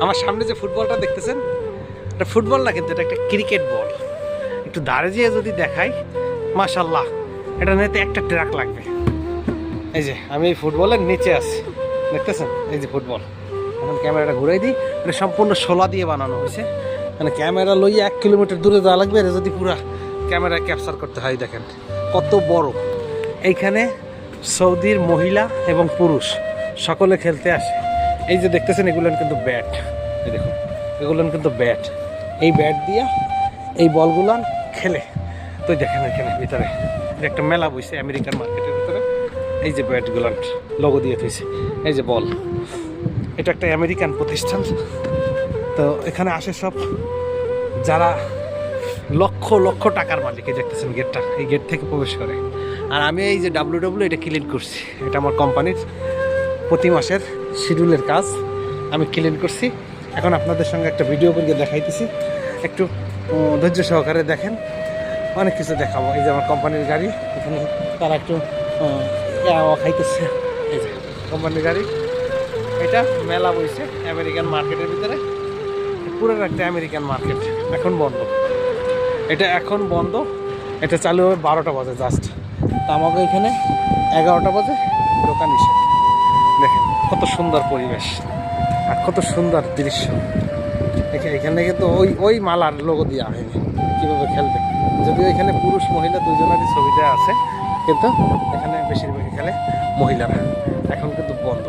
আমার সামনে যে ফুটবলটা দেখতেছেন, এটা ফুটবল না কিন্তু এটা একটা ক্রিকেট বল। একটু দাঁড়ে যেয়ে যদি দেখাই মাশাল্লাহ এটা নিতে একটা ট্রাক লাগবে। এই যে, আমি এই ফুটবলের নিচে আছি। দেখতেছেন? এই যে ফুটবল। এখন ক্যামেরাটা ঘুরাই দিই। এটা সম্পূর্ণ শোলা দিয়ে বানানো হয়েছে। মানে ক্যামেরা লইয়া এক কিলোমিটার দূরে যাওয়া লাগবে, এটা যদি পুরা ক্যামেরা ক্যাপচার করতে হয় দেখেন। কত বড়। এইখানে সৌদির মহিলা এবং পুরুষ, সকলে খেলতে আসে। এই যে দেখতেছেন এগুলো কিন্তু ব্যাট এই দেখুন এগুলো কিন্তু ব্যাট এই ব্যাট দিয়া এই বলগুলান খেলে। তো দেখেন এখানে ভিতরে একটা মেলা বইছে আমেরিকান মার্কেটের ভিতরে। এই যে ব্যাটগুলান লোগো দিয়ে থইছে। এই যে বল, এটা একটা আমেরিকান প্রতিষ্ঠান। তো এখানে আসে সব যারা লক্ষ লক্ষ টাকার মালিক, এই দেখতেছেন গেটটা, এই গেট থেকে প্রবেশ করে। আর আমি এই যে ডাব্লিউ ডাব্লিউ এটা ক্লিন করছি, এটা আমার কোম্পানির প্রতি মাসের শিডিউলের কাজ আমি ক্লিন করছি। এখন আপনাদের সঙ্গে একটা ভিডিও করে দেখাইতেছি। একটু ধৈর্য সহকারে দেখেন। অনেক কিছু দেখাবো। এই যে আমার কোম্পানির গাড়ি, এখানে তারা একটু খাইতেছে। এই যে কোম্পানির গাড়ি। এটা মেলা বইছে আমেরিকান মার্কেটের ভিতরে। পুরো একটা আমেরিকান মার্কেট এখন বন্ধ। এটা এখন বন্ধ। এটা চালু হবে বারোটা বাজে জাস্ট তা আমাকে এখানে এগারোটা বাজে দোকান নিষেধ দেখেন, কত সুন্দর পরিবেশ আর কত সুন্দর দৃশ্য। দেখে এখানে কিন্তু ওই ওই মালার লোগো দেওয়া হয়নি কীভাবে খেলবে। যদিও এখানে পুরুষ, মহিলা দুজনেরই ছবিটা আছে, কিন্তু এখানে বেশিরভাগই খেলে মহিলারা। এখন কিন্তু বন্ধ।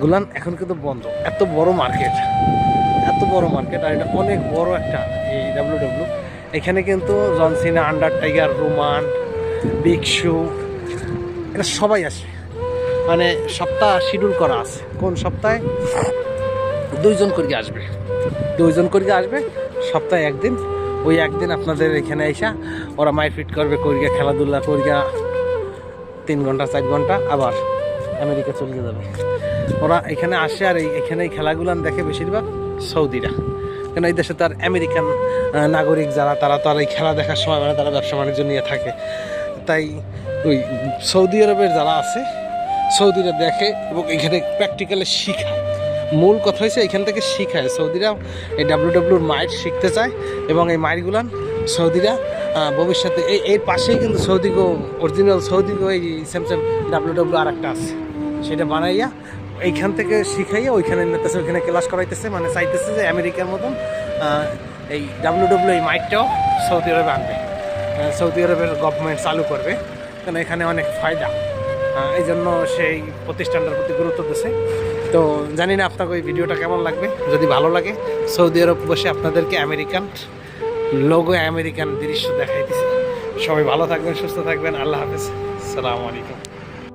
গুলান, এখন কিন্তু বন্ধ। এত বড় মার্কেট, এত বড় মার্কেট, আর এটা অনেক বড় একটা এই ডাব্লিউ ডাব্লিউ এখানে কিন্তু John Cena Undertaker Roman Big Show এটা সবাই আসে। মানে সপ্তাহ শিডিউল করা আছে। কোন সপ্তাহে? দুইজন করে আসবে। দুইজন করে আসবে, সপ্তাহে একদিন। ওই একদিন আপনাদের এখানে আইসা ওরা মাইর ফিট করবে, করিয়া খেলাধুলা করিয়া তিন ঘণ্টা, চার ঘণ্টা, আবার আমেরিকা চলে যাবে। ওরা এখানে আসে আর এই এখানে খেলাগুলান দেখে বেশিরভাগ সৌদিরা। কেন এই দেশে তার আমেরিকান নাগরিক যারা, তারা তো আর এই খেলা দেখার সময় মানে তারা ব্যবসা বাণিজ্য নিয়ে থাকে। তাই ওই সৌদি আরবের যারা আছে সৌদিরা দেখে এবং এখানে প্র্যাকটিক্যালে শিখায় মূল কথা হয়েছে এখান থেকে শিখায় সৌদিরা এই ডাব্লিউ ডাব্লিউর মাইট শিখতে চায় এবং এই মাইটগুলান সৌদিরা ভবিষ্যতে এই এর পাশেই কিন্তু সৌদিগো অরিজিনাল সৌদিগো এই সেম সেম ডাব্লিউ ডাব্লিউ আর একটা আছে। সেটা বানাইয়া এইখান থেকে শিখাইয়া ওইখানে নিতেছে, ওইখানে ক্লাস করাইতেছে মানে চাইতেছে যে আমেরিকার মতন এই ডাব্লিউ ডাব্লিউ এই মাইটটাও সৌদি আরবে আনবে। সৌদি আরবের গভর্নমেন্ট চালু করবে। কারণ এখানে অনেক ফায়দা। এই জন্য সেই প্রতিষ্ঠানটার প্রতি গুরুত্ব দিচ্ছে তো জানি না আপনাকে ওই ভিডিওটা কেমন লাগবে। যদি ভালো লাগে, সৌদি আরব বসে আপনাদেরকে আমেরিকান লোগো, আমেরিকান দৃশ্য দেখাইতেছে। সবাই ভালো থাকবেন, সুস্থ থাকবেন। আল্লাহ হাফেজ। সালামু আলাইকুম।